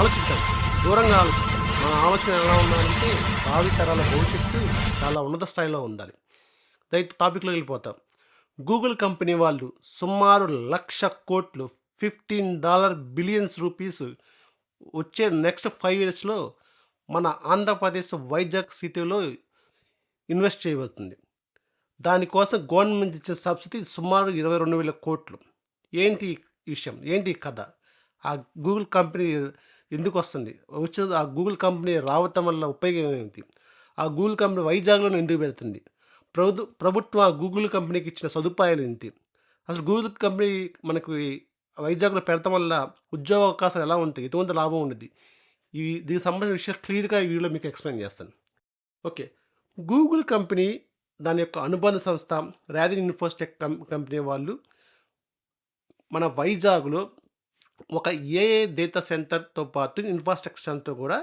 ఆలోచించాలి దూరంగా ఆలోచించాలి మన ఆలోచన ఎలా ఉండాలంటే భావితరాల భవిష్యత్తు చాలా ఉన్నత స్థాయిలో ఉండాలి. రైతు టాపిక్లో వెళ్ళిపోతాం. గూగుల్ కంపెనీ వాళ్ళు సుమారు లక్ష కోట్లు ఫిఫ్టీన్ డాలర్ బిలియన్స్ రూపీస్ వచ్చే నెక్స్ట్ ఫైవ్ ఇయర్స్లో మన ఆంధ్రప్రదేశ్ వైజాగ్ సిటీలో ఇన్వెస్ట్ చేయబోతుంది దానికోసం గవర్నమెంట్ ఇచ్చిన సబ్సిడీ సుమారు ఇరవై రెండు వేల కోట్లు. ఏంటి విషయం? ఏంటి కథ? ఆ గూగుల్ కంపెనీ ఎందుకు వస్తుంది వచ్చిన ఆ గూగుల్ కంపెనీ రావటం వల్ల ఉపయోగం ఏమిటి? ఆ గూగుల్ కంపెనీ వైజాగ్లో ఎందుకు పెడుతుంది? ప్రభు ప్రభుత్వం ఆ గూగుల్ కంపెనీకి ఇచ్చిన సదుపాయాలు ఏంటి? అసలు గూగుల్ కంపెనీ మనకు వైజాగ్లో పెడతాం వల్ల ఉద్యోగ అవకాశాలు ఎలా ఉంటాయి? ఎటువంటి లాభం ఉండేది? ఇవి దీనికి సంబంధించిన విషయాలు క్లియర్గా ఈ వీడియోలో మీకు ఎక్స్ప్లెయిన్ చేస్తాను. ఓకే. గూగుల్ కంపెనీ దాని యొక్క అనుబంధ సంస్థ ర్యాదిన్ ఇన్ఫోస్టెక్ కం కంపెనీ వాళ్ళు మన వైజాగ్లో ఒక ఏఏ డేటా సెంటర్తో పాటు ఇన్ఫ్రాస్ట్రక్చర్ సెంటర్ కూడా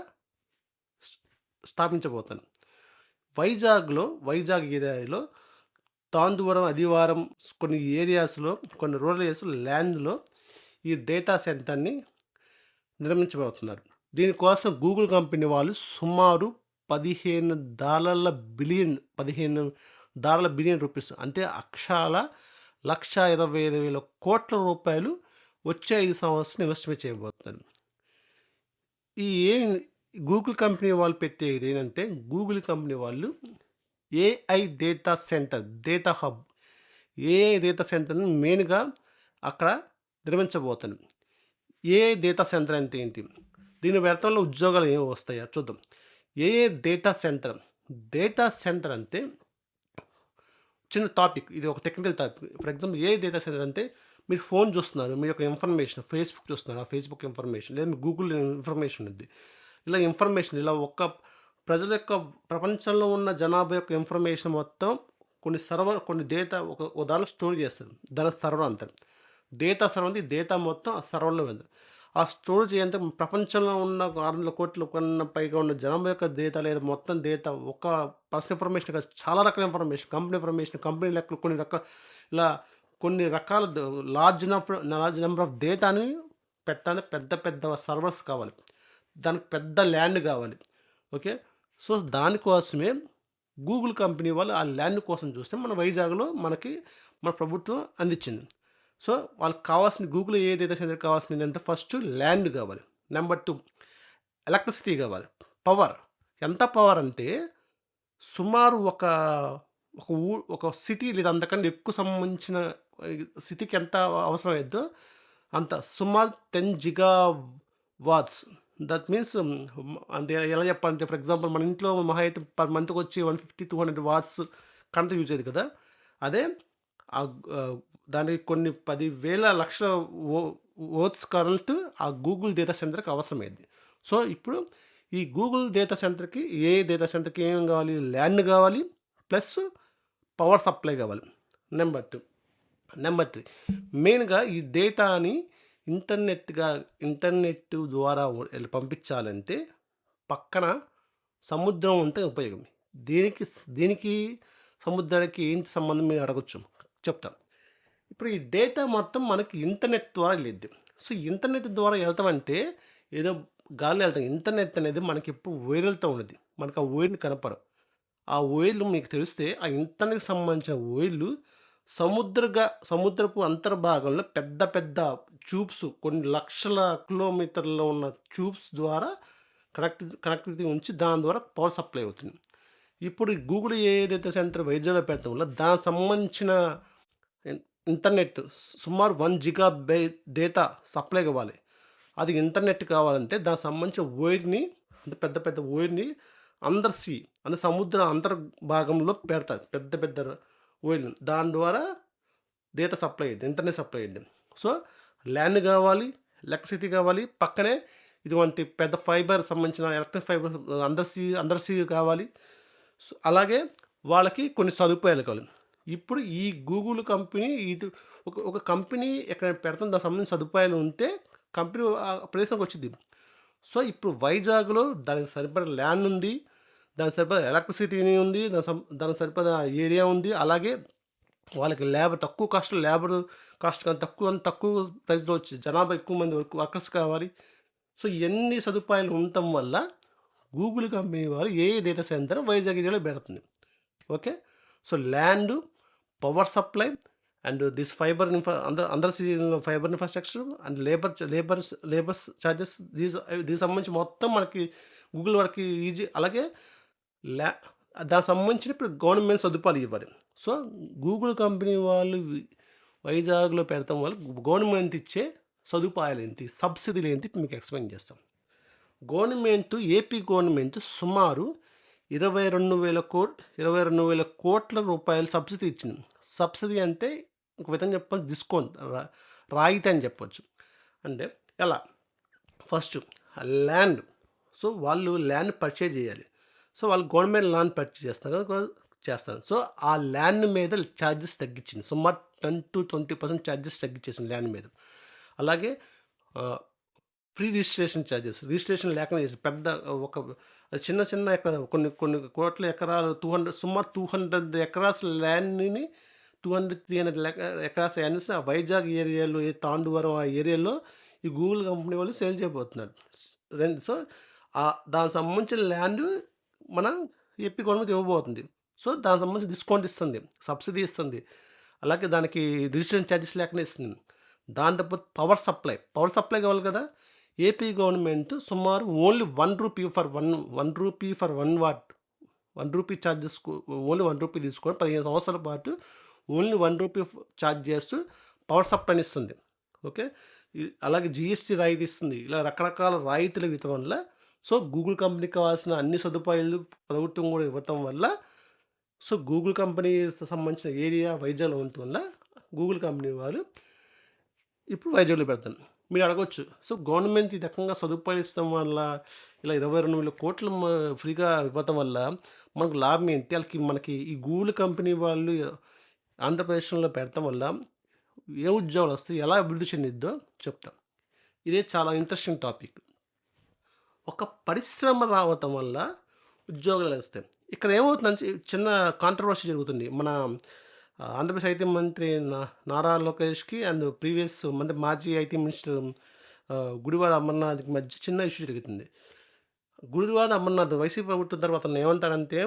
స్- స్థాపించబోతాను వైజాగ్లో వైజాగ్ ఏరియాలో తాందువరం అదివారం కొన్ని ఏరియాస్లో కొన్ని రూరల్ ఏరియాస్ ల్యాండ్లో ఈ డేటా సెంటర్ని నిర్మించబోతున్నారు. దీనికోసం గూగుల్ కంపెనీ వాళ్ళు సుమారు పదిహేను డాలర్ల బిలియన్ పదిహేను డాలర్ల బిలియన్ రూపీస్ అంటే అక్షరాల లక్ష ఇరవై ఐదు వేల కోట్ల రూపాయలు వచ్చే ఐదు సంవత్సరం ఇన్వెస్ట్మెంట్ చేయబోతున్నారు ఈ ఏ గూగుల్ కంపెనీ వాళ్ళు పెట్టేది ఏంటంటే గూగుల్ కంపెనీ వాళ్ళు AI data centre data hub AI data సెంటర్ని మెయిన్గా అక్కడ నిర్మించబోతాను ఏ డేటా సెంటర్ అంటే ఏంటి? దీని వ్యర్థంలో ఉద్యోగాలు ఏమి వస్తాయో చూద్దాం. A data centre data centre అంటే చిన్న టాపిక్ ఇది ఒక technical topic for example a data centre అంటే మీరు ఫోన్ చూస్తున్నారు మీ యొక్క ఇన్ఫర్మేషన్ ఫేస్బుక్ చూస్తున్నారు ఆ ఫేస్బుక్ ఇన్ఫర్మేషన్ లేదా మీ గూగుల్ ఇన్ఫర్మేషన్ ఉంది. ఇలా ఇన్ఫర్మేషన్ ఇలా ఒక్క ప్రజల యొక్క ప్రపంచంలో ఉన్న జనాభా యొక్క ఇన్ఫర్మేషన్ మొత్తం కొన్ని సర్వర్ కొన్ని డేటా ఒక ఉదాహరణ స్టోర్ చేస్తుంది దాని సర్వర్ అంతా. డేటా సర్వర్ ఉంది డేటా మొత్తం ఆ సర్వర్లో ఉంది. ఆ స్టోర్ చేయంత ప్రపంచంలో ఉన్న ఆరు వందల కోట్ల కన్నా పైగా ఉన్న జనాభా యొక్క డేటా లేదా మొత్తం డేటా ఒక పర్సనల్ ఇన్ఫర్మేషన్ కాదు చాలా రకాల ఇన్ఫర్మేషన్ కంపెనీ ఇన్ఫర్మేషన్ కంపెనీ లెక్కలు కొన్ని రకాల ఇలా కొన్ని రకాల large enough large number of డేటాని పెట్టాలి పెద్ద పెద్ద సర్వర్స్ కావాలి. దానికి పెద్ద ల్యాండ్ కావాలి. ఓకే సో దానికోసమే గూగుల్ కంపెనీ వాళ్ళు ఆ ల్యాండ్ కోసం చూస్తే మన వైజాగ్లో మనకి మన ప్రభుత్వం అందించింది. సో వాళ్ళకి కావాల్సిన గూగుల్ ఏ డేటా సెంటర్ కావాల్సింది అంటే ఫస్ట్ ల్యాండ్ కావాలి. నెంబర్ టూ ఎలక్ట్రిసిటీ కావాలి. పవర్ ఎంత పవర్ అంటే సుమారు ఒక ఒక ఊ ఒక సిటీ లేదా అంతకంటే ఎక్కువ సంబంధించిన సిటీకి ఎంత అవసరం అయ్యో అంత. సుమారు టెన్ జిగా వాట్స్ దట్ మీన్స్ అంటే ఎలా చెప్పాలంటే ఫర్ ఎగ్జాంపుల్ మన ఇంట్లో మహా అయితే పర్ మంత్కి వచ్చి one fifty two hundred watts current use అయ్యేది కదా. అదే ఆ దానికి కొన్ని పదివేల లక్షల ఓ ఓట్స్ కరెంట్ ఆ గూగుల్ డేటా సెంటర్కి అవసరమైంది సో ఇప్పుడు ఈ గూగుల్ డేటా సెంటర్కి ఏ డేటా సెంటర్కి ఏం కావాలి? ల్యాండ్ కావాలి ప్లస్ పవర్ సప్లై కావాలి. Number two. Number three. మెయిన్గా ఈ డేటాని ఇంటర్నెట్గా ఇంటర్నెట్ ద్వారా పంపించాలంటే పక్కన సముద్రం ఉంటే ఉపయోగం. దీనికి దీనికి సముద్రానికి ఏంటి సంబంధం మీరు అడగచ్చు. చెప్తాం. ఇప్పుడు ఈ డేటా మొత్తం మనకి ఇంటర్నెట్ ద్వారా లేదు సో ఇంటర్నెట్ ద్వారా వెళ్తామంటే ఏదో గాలి వెళ్తాం. ఇంటర్నెట్ అనేది మనకి ఎప్పుడు వైర్లతో ఉన్నది. మనకు ఆ వైర్లు కనపడవు. ఆ వైర్లు మీకు తెలిస్తే ఆ ఇంటర్నెట్కి సంబంధించిన వైర్లు సముద్రగా సముద్రపు అంతర్భాగంలో పెద్ద పెద్ద ట్యూబ్స్ కొన్ని లక్షల కిలోమీటర్లో ఉన్న ట్యూబ్స్ ద్వారా కనెక్ట్ కనెక్టివిటీ ఉంచి దాని ద్వారా పవర్ సప్లై అవుతుంది. ఇప్పుడు ఈ గూగుల్ ఏదైతే సెంటర్ వైద్యంలో పెట్టడం వల్ల దానికి సంబంధించిన ఇంటర్నెట్ సుమారు one gigabyte data supply కావాలి. అది ఇంటర్నెట్ కావాలంటే దానికి సంబంధించిన వైర్ని అంటే పెద్ద పెద్ద వైర్ని అండర్ సీ అంటే సముద్ర అంతర్భాగంలో పెడతారు. పెద్ద పెద్ద వైర్లు దాని ద్వారా డేటా సప్లై అయ్యింది ఇంటర్నెట్ సప్లై అయ్యింది. సో ల్యాండ్ కావాలి ఎలక్ట్రిసిటీ కావాలి పక్కనే ఇటువంటి పెద్ద ఫైబర్ సంబంధించిన ఎలక్ట్రిక్ ఫైబర్ అండర్ సీ కావాలి. సో అలాగే వాళ్ళకి కొన్ని సదుపాయాలు కావాలి. ఇప్పుడు ఈ గూగుల్ కంపెనీ ఇది ఒక ఒక కంపెనీ ఎక్కడ పెడతాం దానికి సంబంధించిన సదుపాయాలు ఉంటే కంపెనీ ఆ ప్రదేశానికి వచ్చింది. సో ఇప్పుడు వైజాగ్లో దానికి సరిపడా ల్యాండ్ ఉంది. దాని సరిపడా ఎలక్ట్రిసిటీని ఉంది దాని సం- దానికి ఏరియా ఉంది అలాగే వాళ్ళకి లేబర్ తక్కువ కాస్ట్ లేబర్ కాస్ట్ కానీ తక్కువ తక్కువ ప్రైస్లో వచ్చి జనాభా ఎక్కువ మంది వర్క్ వర్కర్స్ కావాలి. సో ఇవన్నీ సదుపాయాలు ఉండటం వల్ల గూగుల్ కంపెనీ వారు ఏ డేటా సెంటర్ వైజాగ్ ఏరియాలో పెడుతుంది. Okay? So land power supply and this fibre infra under under fibre infrastructure and labour labour labour charges these దీనికి సంబంధించి మొత్తం మనకి గూగుల్ వాడికి ఈజీ అలాగే ల్యా దానికి సంబంధించిన ఇప్పుడు గవర్నమెంట్ సదుపాయాలు ఇవ్వాలి. సో గూగుల్ కంపెనీ వాళ్ళు వైజాగ్లో పెడతాం వల్ల గవర్నమెంట్ ఇచ్చే సదుపాయాలు ఏంటి సబ్సిడీలు ఏంటి మీకు ఎక్స్ప్లెయిన్ చేస్తాం. గవర్నమెంట్ ఏపీ గవర్నమెంట్ సుమారు ఇరవై రెండు వేల కోట్ ఇరవై రెండు వేల కోట్ల రూపాయలు సబ్సిడీ ఇచ్చింది. సబ్సిడీ అంటే ఒక విధంగా చెప్పాలి డిస్కౌంట్ రా- రాయితీ అని చెప్పొచ్చు. అంటే ఎలా? First land. సో వాళ్ళు ల్యాండ్ పర్చేజ్ చేయాలి. సో వాళ్ళు గవర్నమెంట్ ల్యాండ్ పర్చేజ్ చేస్తారు కదా చేస్తారు. సో ఆ ల్యాండ్ మీద ఛార్జెస్ తగ్గించింది. సుమారు ten to twenty percent charges తగ్గించేసింది land మీద. అలాగే ఫ్రీ రిజిస్ట్రేషన్ ఛార్జెస్. రిజిస్ట్రేషన్ లేకుండా చేసి పెద్ద ఒక చిన్న చిన్న ఎకరా కొన్ని కొన్ని కోట్ల ఎకరాలు టూ హండ్రెడ్ సుమారు టూ హండ్రెడ్ ఎకరాస్ ల్యాండ్ని two hundred three hundred acres lands ఆ వైజాగ్ ఏరియాలో ఏ తాండూవరం ఆ ఏరియాలో ఈ గూగుల్ కంపెనీ వాళ్ళు సేల్ చేయబోతున్నారు. సో దానికి సంబంధించిన ల్యాండ్ మన ఏపీ గవర్నమెంట్ ఇవ్వబోతుంది. సో దానికి సంబంధించి డిస్కౌంట్ ఇస్తుంది సబ్సిడీ ఇస్తుంది. అలాగే దానికి రిజిస్ట్రేషన్ ఛార్జెస్ లేకుండా ఇస్తుంది. దాంతో పవర్ సప్లై పవర్ సప్లై కావాలి కదా. ఏపీ గవర్నమెంట్ సుమారు only one rupee for one one rupee for one watt one rupee charges only one rupee తీసుకొని పదిహేను సంవత్సరాల పాటు ఓన్లీ వన్ రూపీ ఛార్జ్ చేస్తూ పవర్ సప్లైని ఇస్తుంది. ఓకే? అలాగే జిఎస్టీ రాయితీ ఇస్తుంది. ఇలా రకరకాల రాయితీల ఇవ్వటం వల్ల సో గూగుల్ కంపెనీకి కావాల్సిన అన్ని సదుపాయాలు ప్రభుత్వం కూడా ఇవ్వటం వల్ల సో గూగుల్ కంపెనీ సంబంధించిన ఏరియా వైజాగ్లో ఉండటం వల్ల గూగుల్ కంపెనీ వాళ్ళు ఇప్పుడు వైజాగ్లో పెడతాను మీరు అడగొచ్చు. సో గవర్నమెంట్ ఈ రకంగా సదుపాయాలు ఇస్తాం వల్ల ఇలా ఇరవై రెండు వేల కోట్లు ఫ్రీగా ఇవ్వటం వల్ల మనకు లాభం ఏంటి? వాళ్ళకి మనకి ఈ గూగుల్ కంపెనీ వాళ్ళు ఆంధ్రప్రదేశ్లో పెడతాం వల్ల ఏ ఉద్యోగాలు వస్తాయి ఎలా అభివృద్ధి చెందిద్దో చెప్తాం. ఇదే చాలా ఇంట్రెస్టింగ్ టాపిక్. ఒక పరిశ్రమ రావటం వల్ల ఉద్యోగాలు వస్తాయి. ఇక్కడ ఏమవుతుందంటే చిన్న కాంట్రవర్సీ జరుగుతుంది. మన ఆంధ్రప్రదేశ్ ఐటీ మంత్రి నారా లోకేష్కి అండ్ ప్రీవియస్ మంత్రి మాజీ ఐటీ మినిస్టర్ గుడివాడ అమర్నాథ్కి మధ్య చిన్న ఇష్యూ జరుగుతుంది. గుడివాడ అమర్నాథ్ వైసీపీ ప్రభుత్వం తర్వాత అతను ఏమంటాడంటే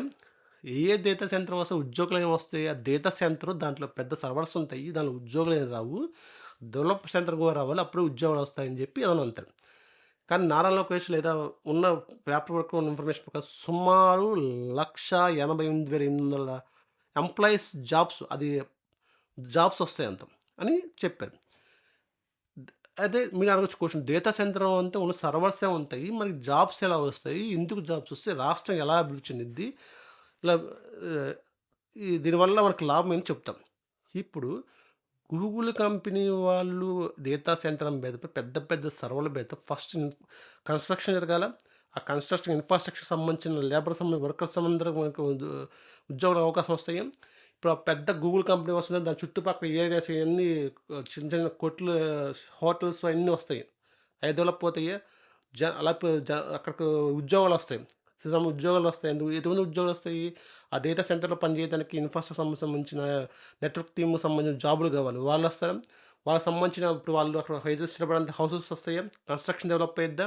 ఏ డేటా సెంటర్ వస్తే ఉద్యోగులు ఏమి వస్తాయి ఆ డేటా సెంటర్ దాంట్లో పెద్ద సర్వర్స్ ఉంటాయి దాంట్లో ఉద్యోగులు ఏం రావు డెవలప్ సెంటర్ కూడా రావాలి అప్పుడే ఉద్యోగాలు వస్తాయని చెప్పి అతను అంటాడు కానీ నారా లోకేష్ లేదా ఉన్న పేపర్ వర్క్ ఉన్న ఇన్ఫర్మేషన్ ప్రకారం సుమారు లక్ష ఎనభై ఎనిమిది వేల ఎనిమిది వందల ఎంప్లాయీస్ జాబ్స్ అది జాబ్స్ వస్తాయి అంత అని చెప్పారు. అదే మీరు అడగచ్చు క్వశ్చన్ డేటా సెంటర్ అంతా ఉన్న సర్వర్సే ఉంటాయి మరి జాబ్స్ ఎలా వస్తాయి ఎందుకు జాబ్స్ వస్తాయి రాష్ట్రం ఎలా అభివృద్ధి చెందిద్ది ఇలా దీనివల్ల మనకు లాభం ఏంటి చెప్తాం. ఇప్పుడు గూగుల్ కంపెనీ వాళ్ళు డేటా సెంటర్ మీద పెద్ద పెద్ద సర్వర్ల మీద ఫస్ట్ కన్స్ట్రక్షన్ జరగాల. ఆ కన్స్ట్రక్షన్ ఇన్ఫ్రాస్ట్రక్చర్ సంబంధించిన లేబర్ సంబంధించిన వర్కర్స్ సంబంధించిన మనకు ఉద్యో- అవకాశం వస్తాయి. ఇప్పుడు ఆ పెద్ద గూగుల్ కంపెనీ వస్తుంది దాని చుట్టుపక్కల ఏరియాస్ అన్నీ చిన్న చిన్న కొట్లు హోటల్స్ అన్నీ వస్తాయి. అవి డెవలప్ అవుతాయి జ అలా జ అక్కడికి ఉద్యోగాలు వస్తాయి. సమ్ ఉద్యోగాలు వస్తాయి. ఎందుకు? ఎటువంటి ఉద్యోగాలు వస్తాయి? ఆ డేటా సెంటర్లో పనిచేయడానికి ఇన్ఫ్రాస్ట్రక్చర్ సంబంధించిన నెట్వర్క్ టీమ్ సంబంధించిన జాబులు కావాలి. వాళ్ళు వస్తారు? వాళ్ళకి సంబంధించిన ఇప్పుడు వాళ్ళు అక్కడ హైజెస్ నిలబడానికి హౌసెస్ వస్తాయి? కన్స్ట్రక్షన్ డెవలప్ అయ్యిద్దా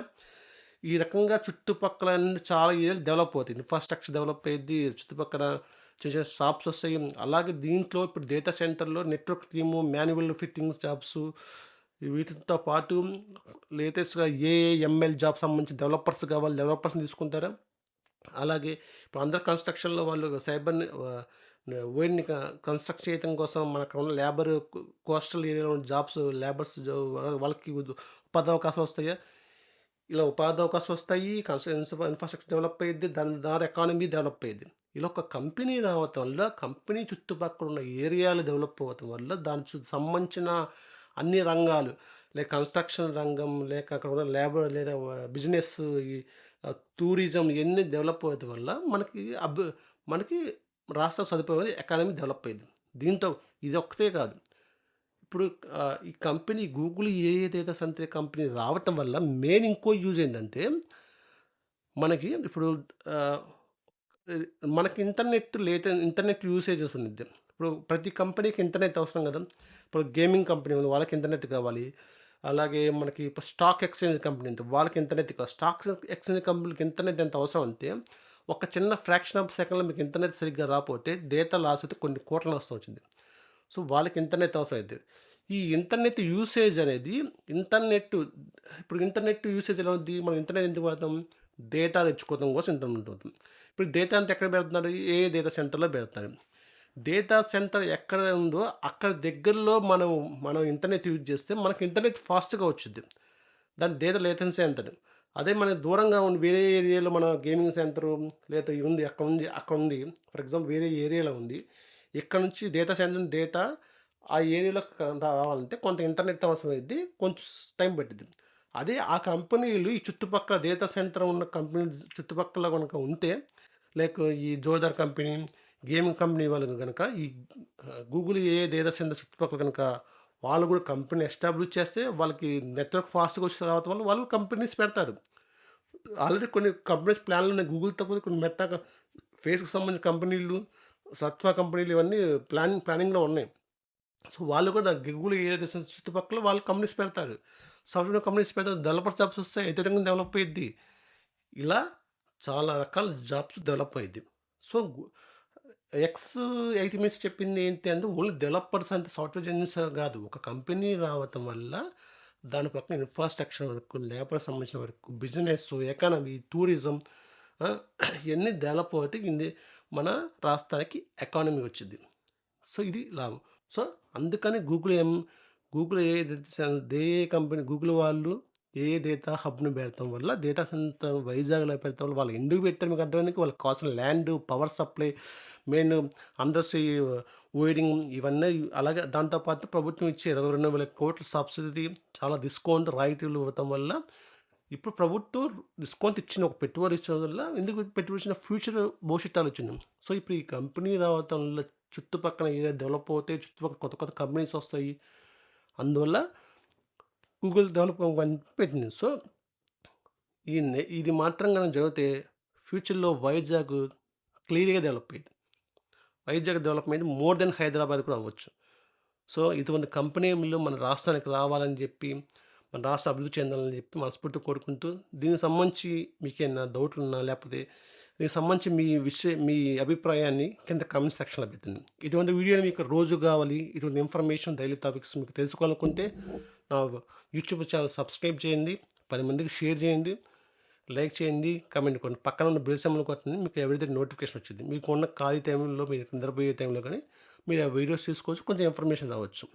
ఈ రకంగా చుట్టుపక్కల చాలా ఏరియాలు డెవలప్ అవుతాయి. ఇన్ఫ్రాస్ట్రక్చర్ డెవలప్ అయ్యింది చుట్టుపక్కల చిన్న చిన్న షాప్స్ వస్తాయి. అలాగే దీంట్లో ఇప్పుడు డేటా సెంటర్లో network team manual fittings jobs వీటితో పాటు లేటెస్ట్గా ఏఎంఎల్ జాబ్ సంబంధించి డెవలపర్స్ కావాలి. డెవలపర్స్ని తీసుకుంటారా? అలాగే ఇప్పుడు అందరు కన్స్ట్రక్షన్లో వాళ్ళు సైబర్ని వైర్ని కన్స్ట్రక్ట్ చేయడం కోసం మనకు ఉన్న లేబర్ కోస్టల్ ఏరియాలో ఉన్న జాబ్స్ లేబర్స్ వాళ్ళకి ఉపాధి అవకాశాలు వస్తాయా? ఇలా ఉపాధి అవకాశాలు వస్తాయి కన్స్ట్రక్షన్ ఇన్ఫ్రాస్ట్రక్చర్ డెవలప్ అయ్యింది దాని ద్వారా ఎకానమీ డెవలప్ అయ్యింది ఇలా ఒక కంపెనీ రావటం వల్ల కంపెనీ చుట్టుపక్కల ఉన్న ఏరియాలు డెవలప్ అవ్వటం వల్ల దాని చు- సంబంధించిన అన్ని రంగాలు లేక కన్స్ట్రక్షన్ రంగం లేక అక్కడ ఉన్న లేబర్ లేదా బిజినెస్ టూరిజం ఇవన్నీ డెవలప్ అవ్వడం వల్ల మనకి అబ్ మనకి రాష్ట్ర సదుపాయం ఎకానమీ డెవలప్ అయింది దీంతో ఇది ఒక్కటే కాదు. ఇప్పుడు ఈ company Google a data centre company రావటం వల్ల మెయిన్ ఇంకో యూజ్ ఏంటంటే మనకి ఇప్పుడు మనకి ఇంటర్నెట్ లేట ఇంటర్నెట్ యూసేజెస్ ఉంది ఇప్పుడు ప్రతి కంపెనీకి ఇంటర్నెట్ అవసరం కదా. ఇప్పుడు గేమింగ్ కంపెనీ ఉంది వాళ్ళకి ఇంటర్నెట్ కావాలి. అలాగే మనకి ఇప్పుడు స్టాక్ ఎక్స్చేంజ్ కంపెనీ ఎంత వాళ్ళకి ఇంటర్నెట్ ఎక్కువ. స్టాక్ ఎక్స్చేంజ్ కంపెనీకి ఇంటర్నెట్ ఎంత అవసరం అంటే ఒక చిన్న ఫ్రాక్షన్ ఆఫ్ సెకండ్లో మీకు ఇంటర్నెట్ సరిగ్గా రాకపోతే డేటా లాస్ అయితే కొన్ని కోట్ల నష్టం వచ్చింది. సో వాళ్ళకి ఇంటర్నెట్ అవసరం అయితే ఈ ఇంటర్నెట్ యూసేజ్ అనేది ఇంటర్నెట్ ఇప్పుడు ఇంటర్నెట్ యూసేజ్ ఎలా ఉంది? మనం ఇంటర్నెట్ ఎందుకు వాడతాం? డేటా తెచ్చుకోవడం కోసం ఇంటర్నెట్ అవుతుంది ఇప్పుడు డేటా అంతా ఎక్కడ పెడుతున్నారు? ఏ డేటా సెంటర్లో పెడుతున్నారు? డేటా సెంటర్ ఎక్కడ ఉందో అక్కడ దగ్గరలో మనం మనం ఇంటర్నెట్ యూజ్ చేస్తే మనకి ఇంటర్నెట్ ఫాస్ట్గా వచ్చింది దాని డేటా లేటెన్సీ అంటారు అదే మనకి దూరంగా ఉంది వేరే ఏరియాలో మన గేమింగ్ సెంటర్ లేదా ఇది ఉంది అక్కడ ఉంది అక్కడ ఉంది. ఫర్ ఎగ్జాంపుల్ వేరే ఏరియాలో ఉంది. ఇక్కడ నుంచి డేటా సెంటర్ డేటా ఆ ఏరియాలో రావాలంటే కొంత ఇంటర్నెట్ అవసరం అయింది కొంచెం టైం పట్టింది అదే ఆ కంపెనీలు ఈ చుట్టుపక్కల డేటా సెంటర్ ఉన్న కంపెనీ చుట్టుపక్కల కనుక ఉంటే లైక్ ఈ జోదార్ కంపెనీ గేమింగ్ కంపెనీ వాళ్ళు కనుక ఈ గూగుల్ ఏ డేటా సెంటర్ చుట్టుపక్కల కనుక వాళ్ళు కూడా కంపెనీ ఎస్టాబ్లిష్ చేస్తే వాళ్ళకి నెట్వర్క్ ఫాస్ట్గా వచ్చి తర్వాత వల్ల వాళ్ళు కంపెనీస్ పెడతారు. ఆల్రెడీ కొన్ని కంపెనీస్ ప్లాన్లు ఉన్నాయి. గూగుల్తో పాటు కొన్ని మెత్త ఫేస్కి సంబంధించిన కంపెనీలు సత్వా కంపెనీలు ఇవన్నీ ప్లానింగ్ ప్లానింగ్లో ఉన్నాయి. సో వాళ్ళు కూడా గూగుల్ ఏ దేశం చుట్టుపక్కల వాళ్ళు కంపెనీస్ పెడతారు. సాఫ్ట్వేర్ కంపెనీస్ పెడతారు. డెవలపర్ జాబ్స్ వస్తాయి ఎదురంగా డెవలప్ అయ్యిద్ది ఇలా చాలా రకాల జాబ్స్ డెవలప్ అయ్యిద్ది సో ఎక్స్ ఎయిటీ మినిట్స్ చెప్పింది ఏంటి అంటే ఓన్లీ డెవలపర్స్ అంటే సాఫ్ట్వేర్ ఇంజనీర్స్ కాదు. ఒక కంపెనీ రావటం వల్ల దాని పక్కన ఇన్ఫ్రాస్ట్రక్చర్ వరకు లేబర్ సంబంధించిన వరకు బిజినెస్ ఎకానమీ టూరిజం ఇవన్నీ డెవలప్ అవుతే ఇది మన రాష్ట్రానికి ఎకానమీ వచ్చింది. సో ఇది లాభం. సో అందుకని గూగుల్ ఏం Google a a company Google వాళ్ళు ఏ డేటా హబ్ను పెడతాం వల్ల డేటా సెంటర్ వైజాగ్లో పెడతాం వల్ల వాళ్ళు ఎందుకు పెట్టారు మీకు అర్థమైంది వాళ్ళకి కావాల్సిన land power supply main undersea వైడింగ్ ఇవన్నీ అలాగే దాంతోపాటు ప్రభుత్వం ఇచ్చే ఇరవై రెండు వేల కోట్ల సబ్సిడీ చాలా డిస్కౌంట్ రాయితీలు ఇవ్వటం వల్ల ఇప్పుడు ప్రభుత్వం డిస్కౌంట్ ఇచ్చిన ఒక పెట్టుబడి ఇచ్చిన వల్ల ఎందుకు పెట్టుబడి ఇచ్చిన? ఫ్యూచర్ భవిష్యత్తులు వచ్చింది సో ఇప్పుడు ఈ కంపెనీ రావటం వల్ల చుట్టుపక్కల ఏరియా డెవలప్ అవుతాయి చుట్టుపక్కల కొత్త కొత్త కంపెనీస్ వస్తాయి. అందువల్ల గూగుల్ డెవలప్ పెట్టింది. సో ఈ ఇది మాత్రం కనుక జరిగితే ఫ్యూచర్లో వైజాగ్ క్లియర్గా డెవలప్ అయ్యింది. Vizag development more than Hyderabad కూడా అవ్వచ్చు. సో ఇటువంటి కంపెనీలు మన రాష్ట్రానికి రావాలని చెప్పి మన రాష్ట్ర అభివృద్ధి చెందాలని చెప్పి మనస్ఫూర్తి కోరుకుంటూ దీనికి సంబంధించి మీకు ఏమైనా డౌట్లు ఉన్నా లేకపోతే దీనికి సంబంధించి మీ విషయ మీ అభిప్రాయాన్ని కింద కామెంట్ సెక్షన్లో పెట్టండి. ఇటువంటి వీడియోని మీకు రోజు కావాలి. ఇటువంటి ఇన్ఫర్మేషన్ డైలీ టాపిక్స్ మీకు తెలుసుకోవాలనుకుంటే నా యూట్యూబ్ ఛానల్ సబ్స్క్రైబ్ చేయండి. పది మందికి షేర్ చేయండి. లైక్ చేయండి. కామెంట్ కొట్టండి. పక్కన ఉన్న బెల్ సింబల్ కొట్టండి. మీకు ఎవరిదైతే నోటిఫికేషన్ వచ్చింది. మీకు ఉన్న ఖాళీ టైంలో మీరు నిద్రపోయే టైంలో కానీ మీరు ఆ వీడియోస్ తీసుకోవచ్చు. కొంచెం ఇన్ఫర్మేషన్ రావచ్చు.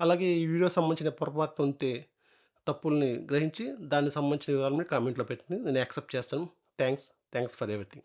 అలాగే ఈ వీడియో సంబంధించిన పొరపాటు ఉంటే తప్పుల్ని గ్రహించి దానికి సంబంధించిన వివరాలను కామెంట్లో పెట్టి నేను యాక్సెప్ట్ చేస్తాను. Thanks. Thanks for everything.